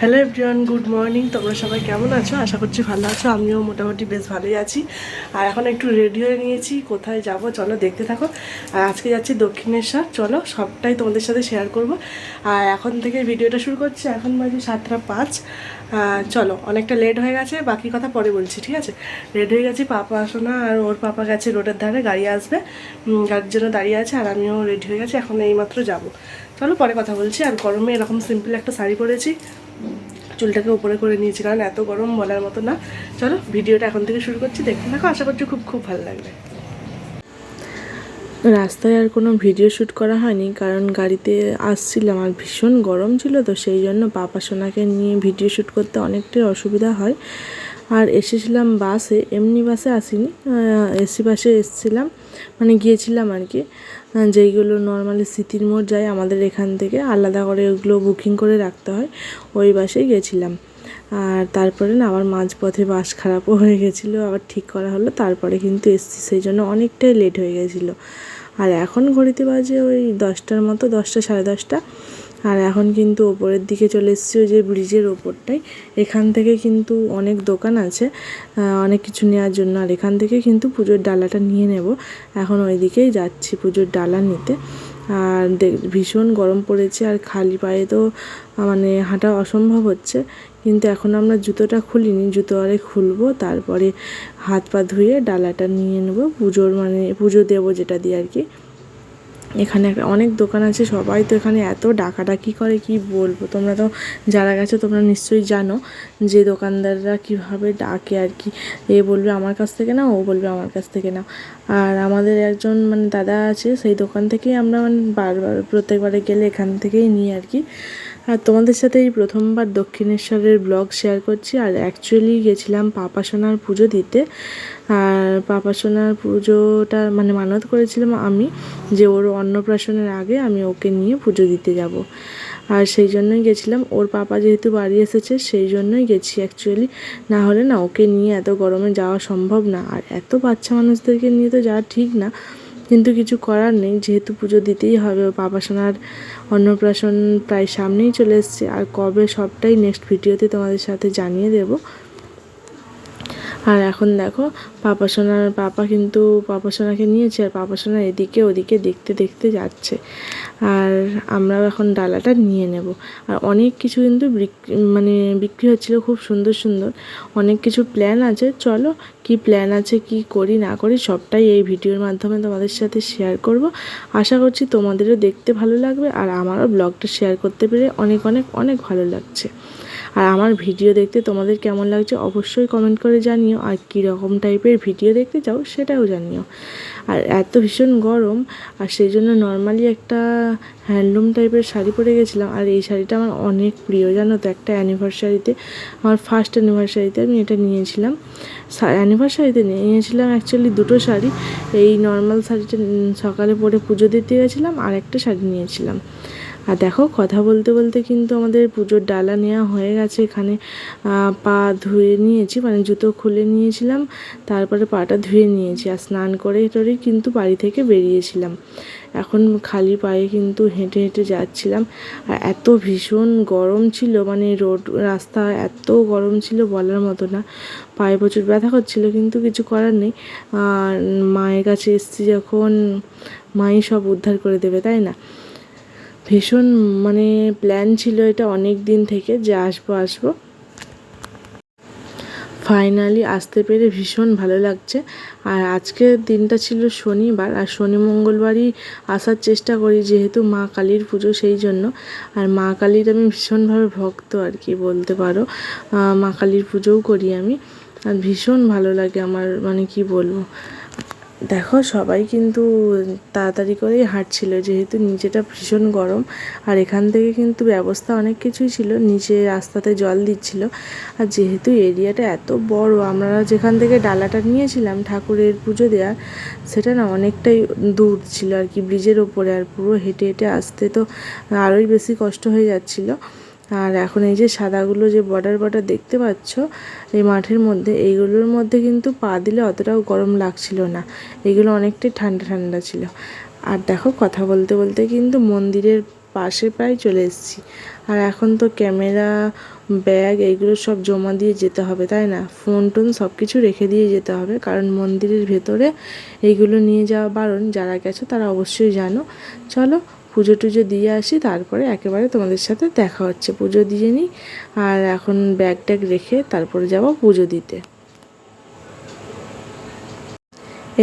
Hello everyone good morning তোমরা সবাই কেমন আছো? আশা করছি ভালো আছো। আমিও মোটামুটি বেশ ভালোই আছি। আর এখন একটু রেডি হয়ে নিয়েছি। কোথায় যাব? চলো দেখতে থাকো। আর আজকে যাচ্ছি দক্ষিণেশ্বর। চলো সবটাই তোমাদের সাথে শেয়ার করব। আর এখন থেকে ভিডিওটা শুরু করছি। এখন বাজে সাতটা পাঁচ। চলো, অনেকটা লেট হয়ে গেছে। বাকি কথা পরে বলছি, ঠিক আছে? রেড হয়ে গেছি, পাপা আসো না আর ওর পাপা গেছে রোডের ধারে, গাড়ি আসবে। গাড়ির জন্য দাঁড়িয়ে আছে আর আমিও রেডি হয়ে গেছি। এখন এইমাত্র যাব। চলো পরে কথা বলছি। আর গরমে এরকম সিম্পল একটা শাড়ি পরেছি। চুলটাকে উপরে করে নিয়েছি, কারণ এত গরম বলার মতো না। চলো, ভিডিওটা এখন থেকে শুরু করছি। দেখতে থাকো, আশা করছি খুব খুব ভালো লাগবে। রাস্তায় আর কোনো ভিডিও শ্যুট করা হয়নি, কারণ গাড়িতে আসছিলাম আর ভীষণ গরম ছিল, তো সেই জন্য পাপা সোনাকে নিয়ে ভিডিও শ্যুট করতে অনেকটাই অসুবিধা হয়। আর এসেছিলাম বাসে, এমনি বাসে আসিনি এসি বাসে এসেছিলাম। মানে গিয়েছিলাম আর কি। যেইগুলো নর্মালি স্মৃতির মোড় যায়, আমাদের এখান থেকে আলাদা করে ওগুলো বুকিং করে রাখতে হয়, ওই বাসেই গেছিলাম। আর তারপরে না, আবার মাঝপথে বাস খারাপও হয়ে গেছিল, আবার ঠিক করা হলো। তারপরে কিন্তু এসছি, সেই জন্য অনেকটাই লেট হয়ে গেছিল। আর এখন ঘড়িতে বাজে ওই দশটার মতো, দশটা সাড়ে দশটা। আর এখন কিন্তু ওপরের দিকে চলে এসেছি, ওই যে ব্রিজের ওপরটাই এখান থেকে কিন্তু অনেক দোকান আছে অনেক কিছু নেওয়ার জন্য। আর এখান থেকে কিন্তু পুজোর ডালাটা নিয়ে নেব। এখন ওই দিকেই যাচ্ছি পুজোর ডালা নিতে। আর ভীষণ গরম পড়েছে, আর খালি পায়ে তো মানে হাঁটা অসম্ভব হচ্ছে। কিন্তু এখন আমরা জুতোটা খুলিনি, জুতো আরে খুলবো, তারপরে হাত পা ধুয়ে ডালাটা নিয়ে নেব। পুজোর মানে পুজো দেবো যেটা দিয়ে আর কি। এখানে অনেক দোকান আছে, সবাই তো এখানে এত ডাকাডাকি করে, কি বলব? তোমরা তো যারা গেছো তোমরা নিশ্চয়ই জানো যে দোকানদাররা কীভাবে ডাকে আর কি। এ বলবে আমার কাছ থেকে না ও বলবে আমার কাছ থেকে না আর আমাদের একজন মানে দাদা আছে, সেই দোকান থেকেই আমরা মানে বারবার, প্রত্যেকবারে গেলে এখান থেকেই নিই আর কি। আর তোমাদের সাথে এই প্রথমবার দক্ষিণেশ্বরের ব্লগ শেয়ার করছি। আর অ্যাকচুয়ালি গেছিলাম পাপাসোনার পুজো দিতে। আর পাপাসোনার পুজোটা মানে মানত করেছিলাম আমি যে ওর অন্নপ্রাশনের আগে আমি ওকে নিয়ে পুজো দিতে যাব। আর সেই জন্যই গেছিলাম। ওর পাপা যেহেতু বাড়ি এসেছে, সেই জন্যই গেছি অ্যাকচুয়ালি না হলে না ওকে নিয়ে এত গরমে যাওয়া সম্ভব না। আর এত বাচ্চা মানুষদেরকে নিয়ে তো যাওয়া ঠিক না। কিন্তু কিছু করার নেই, যেহেতু পুজো দিতেই হবে। ও পাপা সোনার অন্নপ্রাশন প্রায় সামনেই চলে এসছে। আর কবে সবটাই নেক্সট ভিডিওতে তোমাদের সাথে জানিয়ে দেবো। আর এখন দেখো, পাপা সোনার পাপা কিন্তু, পাপা সোনাকে নিয়েছে আর পাপা সোনা এদিকে ওদিকে দেখতে দেখতে যাচ্ছে। আর আমরাও এখন ডালাটা নিয়ে নেব। আর অনেক কিছু কিন্তু মানে বিক্রি হচ্ছিল খুব সুন্দর সুন্দর। অনেক কিছু প্ল্যান আছে। চলো কি প্ল্যান আছে, কি করি, না করি সবটাই এই ভিডিওর মাধ্যমে তোমাদের সাথে শেয়ার করব। আশা করছি তোমাদেরও দেখতে ভালো লাগবে আর আমারও ব্লগটা শেয়ার করতে পেরে অনেক অনেক অনেক ভালো লাগছে। আর আমার ভিডিও দেখতে তোমাদের কেমন লাগছে অবশ্যই কমেন্ট করে জানিও। আর কী রকম টাইপের ভিডিও দেখতে চাও সেটাও জানিও। আর এত ভীষণ গরম, আর সেই জন্য নর্মালি একটা হ্যান্ডলুম টাইপের শাড়ি পরে গেছিলাম। আর এই শাড়িটা আমার অনেক প্রিয়, জানো তো? একটা অ্যানিভার্সারিতে আমার ফার্স্ট অ্যানিভার্সারিতে আমি এটা নিয়েছিলাম। অ্যানিভার্সারিতে নিয়েছিলাম অ্যাকচুয়ালি দুটো শাড়ি। এই নর্মাল শাড়িটা সকালে পরে পুজো দিতে গেছিলাম, আর একটা শাড়ি নিয়েছিলাম। আর দেখো, কথা বলতে বলতে কিন্তু আমাদের পুজোর ডালা নেওয়া হয়ে গেছে এখানে। পা ধুয়ে নিয়েছি মানে জুতো খুলে নিয়েছিলাম, তারপরে পাটা ধুয়ে নিয়েছি আর স্নান করে টরে কিন্তু বাড়ি থেকে বেরিয়েছিলাম। এখন খালি পায়ে কিন্তু হেঁটে হেঁটে যাচ্ছিলাম। আর এত ভীষণ গরম ছিল মানে রোড, রাস্তা এত গরম ছিল বলার মতো না। পায়ে প্রচুর ব্যথা করছিল, কিন্তু কিছু করার নেই। আর মায়ের কাছে এসছি যখন, মাই সব উদ্ধার করে দেবে, তাই না? ভীষণ মানে প্ল্যান ছিল এটা অনেক দিন থেকে যে আসব আসব। ফাইনালি আসতে পেরে ভীষণ ভালো লাগছে। আর আজকের দিনটা ছিল শনিবার, আর শনি মঙ্গলবারই আসার চেষ্টা করি যেহেতু মা কালীর পুজো সেই জন্য। আর মা কালীর আমি ভীষণভাবে ভক্ত আর কি বলতে পারো। মা কালীর পুজোও করি আমি। আর ভীষণ ভালো লাগে আমার মানে কি বলব? দেখো, সবাই কিন্তু তাড়াতাড়ি করেই হাঁটছিল, যেহেতু নিচেটা ভীষণ গরম। আর এখান থেকে কিন্তু ব্যবস্থা অনেক কিছুই ছিল, নিচে রাস্তাতে জল দিচ্ছিল। আর যেহেতু এরিয়াটা এত বড়, আমরা যেখান থেকে ডালাটা নিয়েছিলাম ঠাকুরের পুজো দেওয়ার, সেটা না অনেকটাই দূর ছিল আর কি, ব্রিজের ওপরে। আর পুরো হেঁটে হেঁটে আসতে তো আরোই বেশি কষ্ট হয়ে যাচ্ছিল। আর এখন এই যে সাদাগুলো যে বর্ডার বর্ডার দেখতে পাচ্ছ, এই মাঠের মধ্যে, এইগুলোর মধ্যে কিন্তু পা দিলে অতটাও গরম লাগছিল না। এগুলো অনেকটাই ঠান্ডা ঠান্ডা ছিল। আর দেখো, কথা বলতে বলতে কিন্তু মন্দিরের পাশে প্রায় চলে এসেছি। আর এখন তো ক্যামেরা, ব্যাগ এইগুলো সব জমা দিয়ে যেতে হবে, তাই না? ফোন টোন সব কিছু রেখে দিয়ে যেতে হবে, কারণ মন্দিরের ভেতরে এইগুলো নিয়ে যাওয়া বারণ, যারা গেছো তারা অবশ্যই জানো। চলো পুজো টুজো দিয়ে আসি, তারপরে একেবারে তোমাদের সাথে দেখা হচ্ছে। পুজো দিয়ে নিই, আর এখন ব্যাগ ট্যাগ রেখে তারপরে যাব পুজো দিতে।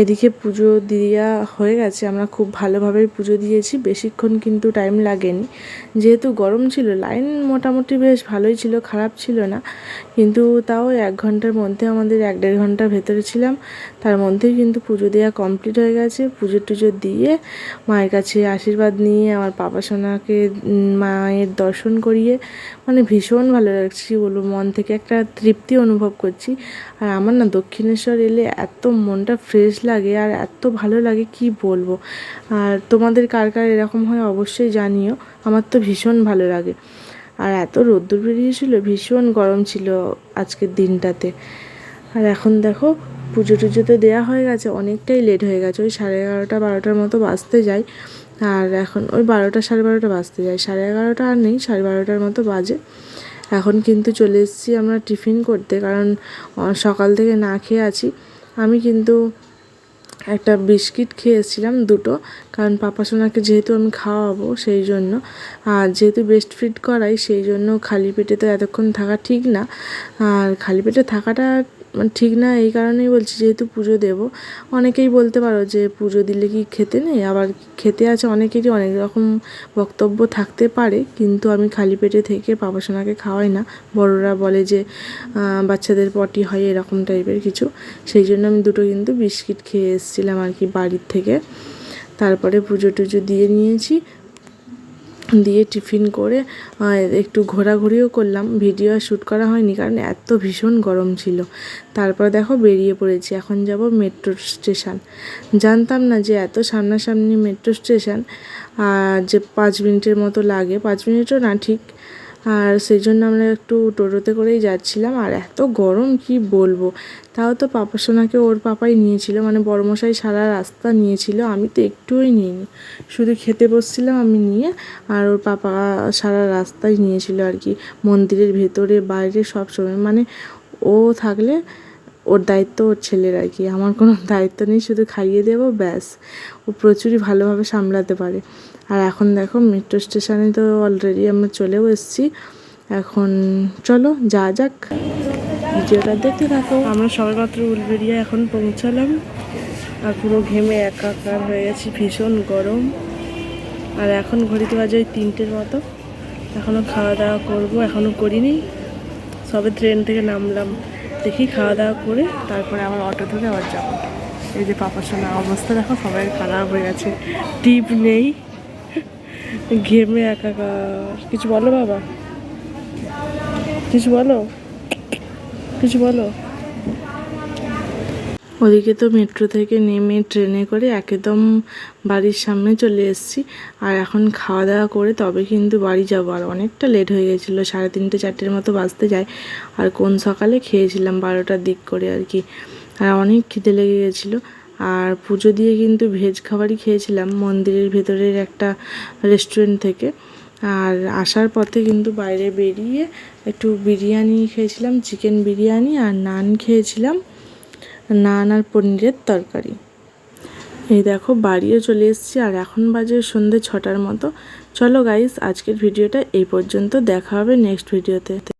এদিকে পুজো দেওয়া হয়ে গেছে, আমরা খুব ভালোভাবেই পুজো দিয়েছি, বেশিক্ষণ কিন্তু টাইম লাগেনি। যেহেতু গরম ছিল লাইন মোটামুটি বেশ ভালোই ছিল, খারাপ ছিল না, কিন্তু তাও এক ঘণ্টার মধ্যে আমাদের এক দেড় ঘণ্টার ভেতরে ছিলাম, তার মধ্যেই কিন্তু পুজো দেওয়া কমপ্লিট হয়ে গেছে। পুজো টুজো দিয়ে মায়ের কাছে আশীর্বাদ নিয়ে, আমার পাপা সোনাকে মায়ের দর্শন করিয়ে মানে ভীষণ ভালো লাগছি বলব, মন থেকে একটা তৃপ্তি অনুভব করছি। আর আমার না দক্ষিণেশ্বর এলে এত মনটা ফ্রেশ লাগে আর এত ভালো লাগে কি বলব? আর তোমাদের কার কার এরকম হয় অবশ্যই জানিও, আমার তো ভীষণ ভালো লাগে। আর এত রোদ্দুর বেরিয়েছিল, ভীষণ গরম ছিল আজকের দিনটাতে। আর এখন দেখো, পুজো টুজো তো দেওয়া হয়ে গেছে, অনেকটাই লেট হয়ে গেছে, ওই সাড়ে এগারোটা বারোটার মতো বাজতে যায়। আর এখন ওই বারোটা সাড়ে বারোটা বাজতে যায়, সাড়ে এগারোটা আর নেই, সাড়ে বারোটার মতো বাজে। এখন কিন্তু চলে এসেছি আমরা টিফিন করতে, কারণ সকাল থেকে না খেয়ে আছি। আমি কিন্তু একটা বিস্কিট খেয়েছিলাম দুটো, কারণ পাপা সোনাকে যেহেতু আমি খাওয়াবো সেই জন্য। আর যেহেতু বেস্ট ফিট করাই, সেই জন্য খালি পেটে তো এতক্ষণ থাকা ঠিক না। আর খালি পেটে থাকাটা ঠিক না, এই কারণেই বলছি, যেহেতু পুজো দেব। অনেকেই বলতে পারো যে পুজো দিলে কি খেতে নেই? আবার খেতে আছে অনেকেরই, অনেক রকম বক্তব্য থাকতে পারে, কিন্তু আমি খালি পেটে থেকে পাপা সোনাকে খাওয়াই না। বড়রা বলে যে বাচ্চাদের পটি হয় এরকম টাইপের কিছু। সেই জন্য আমি দুটো কিন্তু বিস্কিট খেয়ে এসেছিলাম আর কি বাড়ির থেকে। তারপরে পুজো টুজো দিয়ে নিয়েছি। দিয়ে টিফিন করে একটু ঘোরাঘুরিও করলাম। ভিডিও আর শ্যুট করা হয়নি কারণ এত ভীষণ গরম ছিল। তারপর দেখো বেরিয়ে পড়েছি। এখন যাব মেট্রো স্টেশন। জানতাম না যে এত সামনাসামনি মেট্রো স্টেশন, আর যে পাঁচ মিনিটের মতো লাগে। পাঁচ মিনিটও না, ঠিক আর সেই জন্য আমরা একটু টোটোতে করেই যাচ্ছিলাম। আর এত গরম, কি বলব? তাও তো পাপা সোনাকে ওর পাপাই নিয়েছিল মানে বড়মশাই সারা রাস্তা নিয়েছিল, আমি তো একটুই নিইনি। শুধু খেতে বসছিলাম আমি নিয়ে, আর ওর পাপা সারা রাস্তায় নিয়েছিল আর কি। মন্দিরের ভেতরে, বাইরে সব সময় মানে ও থাকলে ওর দায়িত্ব ওর ছেলের আর কি। আমার কোনো দায়িত্ব নেই, শুধু খাইয়ে দেবো, ব্যাস। ও প্রচুরই ভালোভাবে সামলাতে পারে। আর এখন দেখো মেট্রো স্টেশনে তো অলরেডি আমরা চলেও এসেছি। এখন চলো, যা যাক। ভিডিওটা দেখতে থাকো। আমরা সবাই মাত্র উলবেরিয়া এখন পৌঁছালাম। আর পুরো ঘেমে একাকার হয়ে গেছি, ভীষণ গরম। আর এখন ঘড়িতে বাজে ওই তিনটের মতো। এখনও খাওয়া দাওয়া করব এখনও করিনি। সবে ট্রেন থেকে নামলাম। দেখি খাওয়া দাওয়া করে তারপরে আবার অটো ধরে আবার যাব। এই যে পাপার সঙ্গে অবস্থা দেখো, সবাই খারাপ হয়ে গেছে। টিপ নেই। ঘেমে একাকার। কিছু বলো বাবা। কিছু বলো। কিছু বলো। ওদিকে তো মেট্রো থেকে নেমে ট্রেনে করে একদম বাড়ির সামনে চলে এসেছি। আর এখন খাওয়া দাওয়া করে তবে কিন্তু বাড়ি যাব। আর অনেকটা লেট হয়ে গেছিল। সাড়ে তিনটে, চারটের মতো বাজতে যায়। আর কোন সকালে খেয়েছিলাম বারোটার দিক করে আর কি। আর অনেক খিদে লেগে গেছিল। আর পুজো দিয়ে কিন্তু ভেজ খাবারই খেয়েছিলাম মন্দিরের ভেতরের একটা রেস্টুরেন্ট থেকে। আর আসার পথে কিন্তু বাইরে বেরিয়ে একটু বিরিয়ানি খেয়েছিলাম চিকেন বিরিয়ানি আর নান খেয়েছিলাম। নান আর পনিরের তরকারি। এই দেখো বাড়িও চলে এসেছি আর এখন বাজে সন্ধ্যে ছটার মতো। চলো গাইস আজকের ভিডিওটা এই পর্যন্ত। দেখা হবে নেক্সট ভিডিওতে